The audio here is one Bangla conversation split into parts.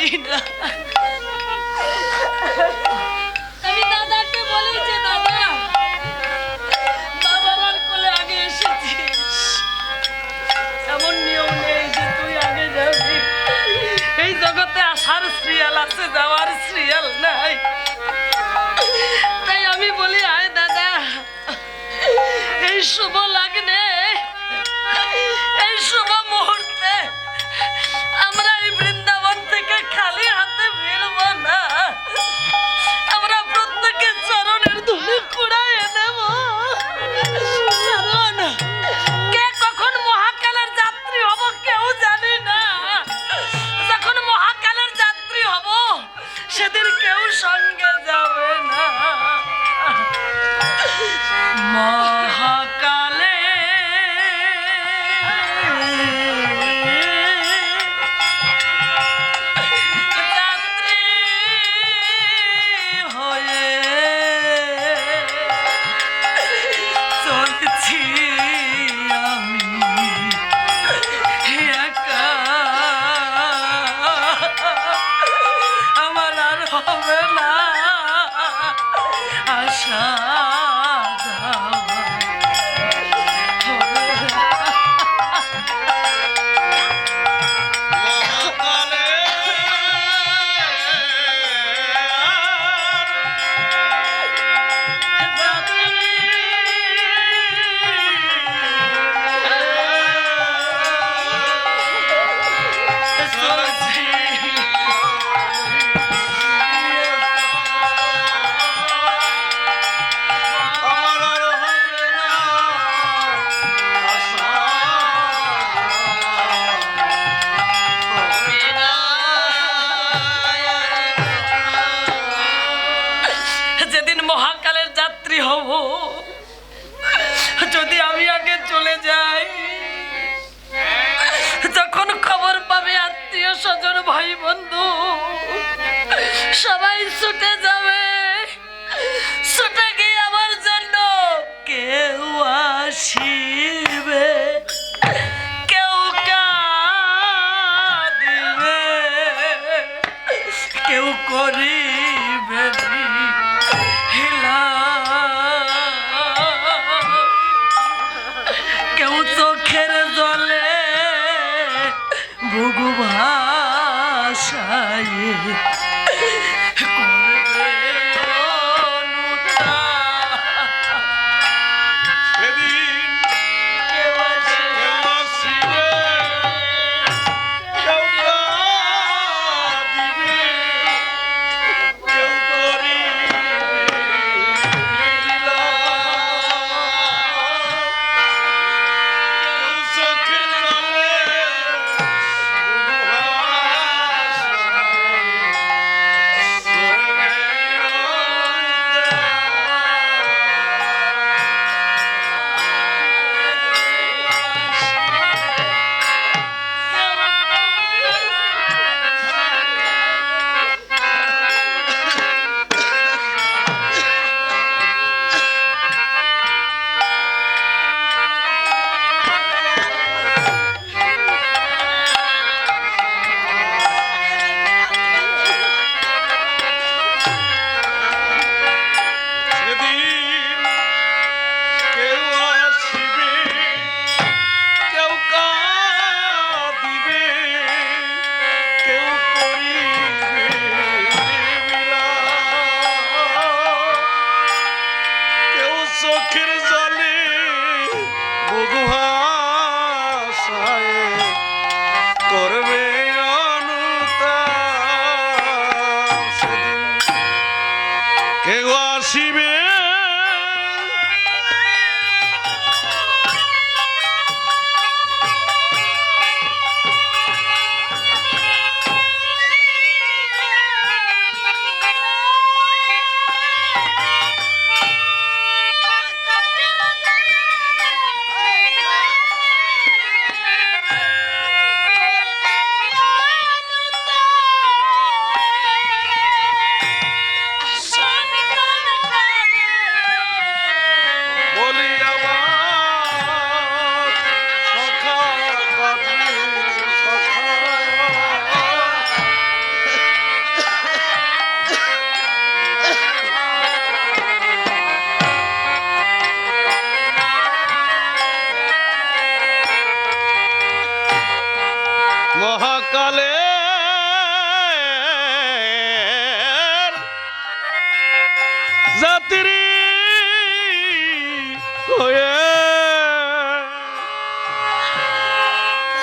না আমি এমন নিয়ম নেই যে তুই আগে যাবি। এই জগতে আসার সিরিয়াল আছে, যাওয়ার সিরিয়াল নাই। তাই আমি বলি, আয় দাদা, এই সুবল সেদিন কেউ সঙ্গে যাবে না। মা Uh-huh.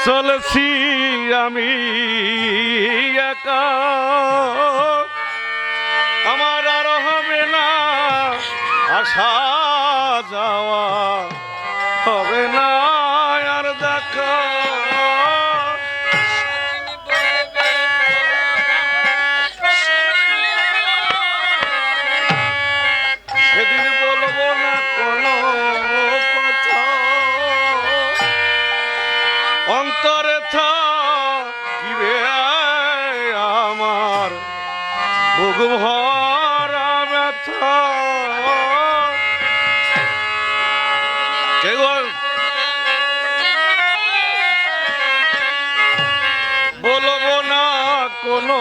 চলেছি আমি একা। আমার আর হবে না আসা যাওয়া হবে না অন্তরে থাকিবে আমার। বলব না কোনো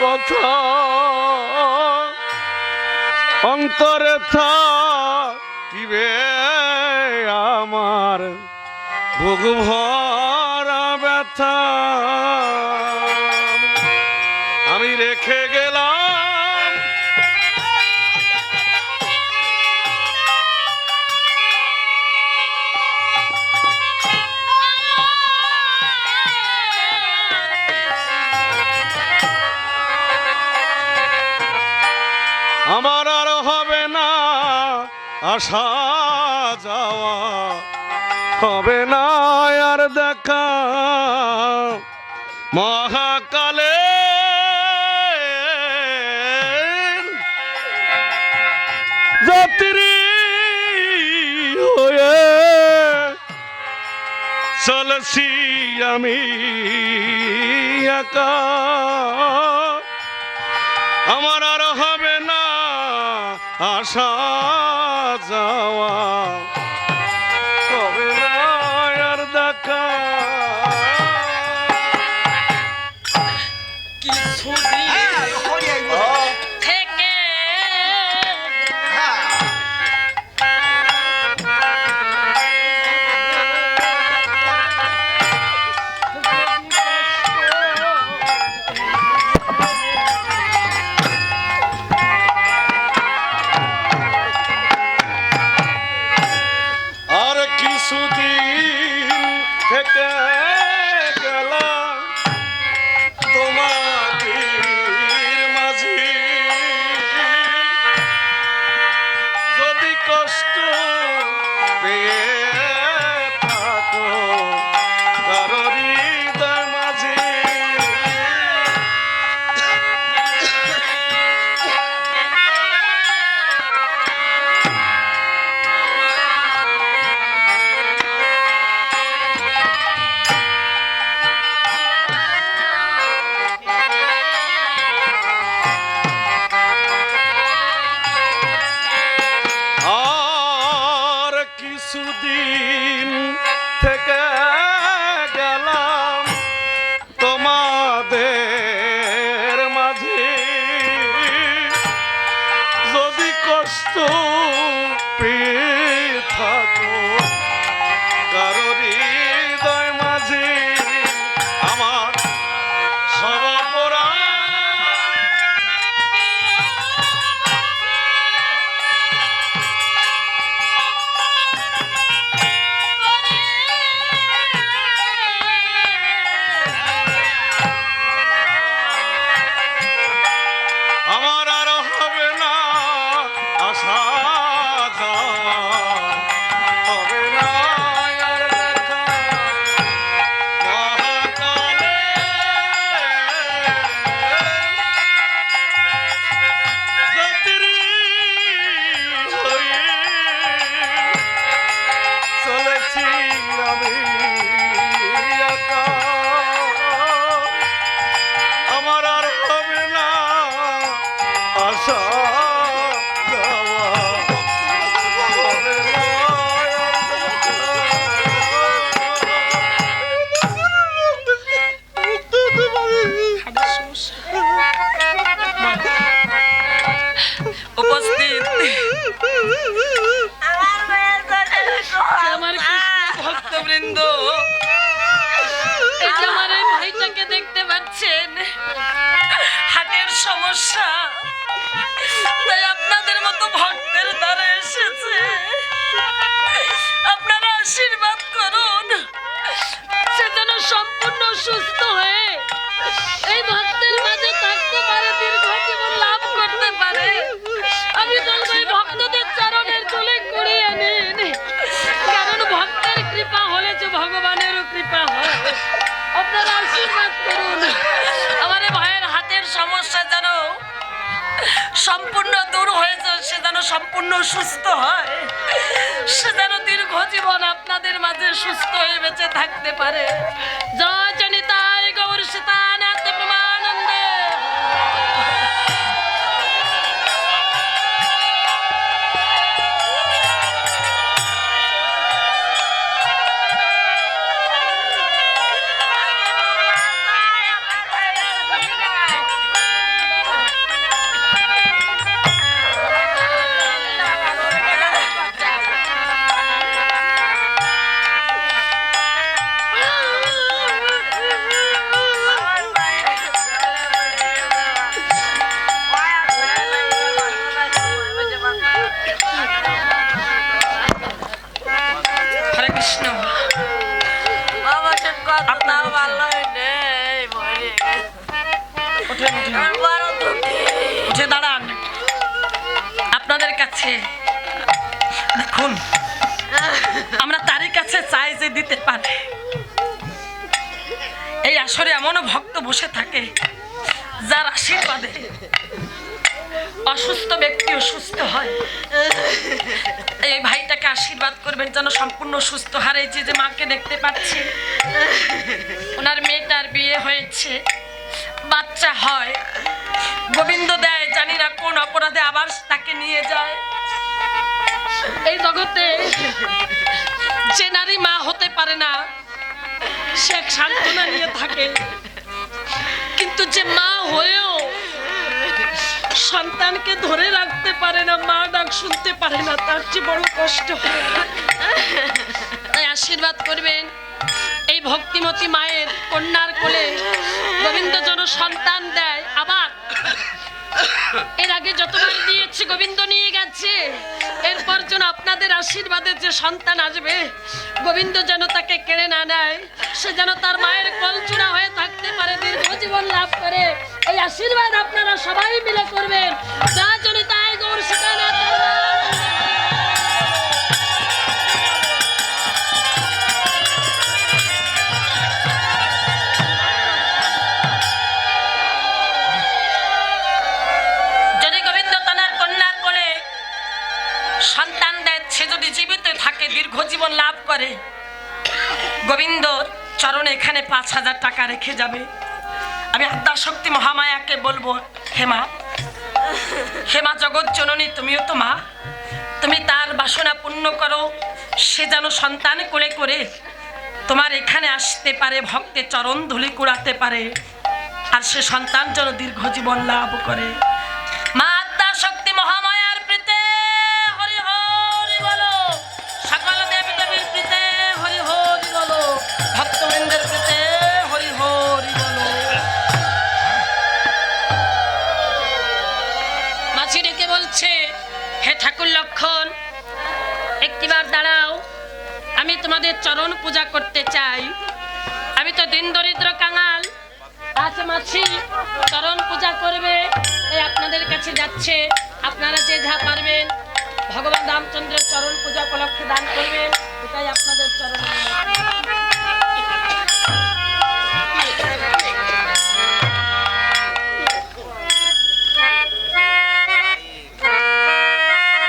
কথা। অন্তরে থাকিবে আমার। ভরা আমার আর হবে না আসা যাওয়া। হবে না আর দেখা। মহাকালে হয়ে চলছি আমি একা। আমার আর হবে না আসা যাওয়া কিছুদিন সম্পূর্ণ দূর হয়েছে সে যেন সম্পূর্ণ সুস্থ হয়। সে যেন দীর্ঘ জীবন আপনাদের মাঝে সুস্থ হয়ে বেঁচে থাকতে পারে। জয় কাছে দেখুন, আমরা তারই কাছে চাই যে দিতে পারে। এই আসরে এমনও ভক্ত বসে থাকে, যার আশীর্বাদে অসুস্থ ব্যক্তিও সুস্থ হয়। এই ভাইটাকে আশীর্বাদ করবেন যেন সম্পূর্ণ সুস্থ হারে যে যে মাকে দেখতে পাচ্ছি। ওনার মেয়েটার বিয়ে হয়েছে, বাচ্চা হয়। গোবিন্দ দেয়, জানি না কোন অপরাধে আবার তাকে নিয়ে যায়। এই জগতে যে নারী মা হতে পারে না, সে সান্ত্বনা নিয়ে থাকে। কিন্তু যে মা হয়েও সন্তানকে ধরে রাখতে পারে না, মা ডাক শুনতে পারে না, তার চেয়ে বড় কষ্ট তাই আশীর্বাদ করবেন। এই ভক্তিমতী মায়ের কন্যার কোলে গোবিন্দ যেন সন্তান আপনাদের আশীর্বাদে যে সন্তান আসবে, গোবিন্দ যেন তাকে কেড়ে না নেয়, সে যেন তার মায়ের কলচূড়া হয়ে থাকতে পারে, দীর্ঘ জীবন লাভ করে। এই আশীর্বাদ আপনারা সবাই মিলে করবেন। যা জন্য করে গোবিন্দর চরণে এখানে পাঁচ হাজার টাকা রেখে যাবে। আমি শক্তি মহামায়াকে বলব হেমা হেমা জগৎ জননী, তুমিও তো মা। তুমি তার বাসনা পূর্ণ করো। সে যেন সন্তান করে করে তোমার এখানে আসতে পারে, ভক্তের চরণ ধুলি কুড়াতে পারে। আর সে সন্তান যেন দীর্ঘ জীবন লাভ করে। তোমাদের চরণ পূজা করতে চাই। আমি তো দিন দরিদ্র কাঙাল। চরণ পূজা করবে, এই আপনাদের কাছে যাচ্ছে। আপনারা যে যা পারবেন, ভগবান রামচন্দ্রের চরণ পূজা উপলক্ষে দান করবেন, এটাই আপনাদের চরণ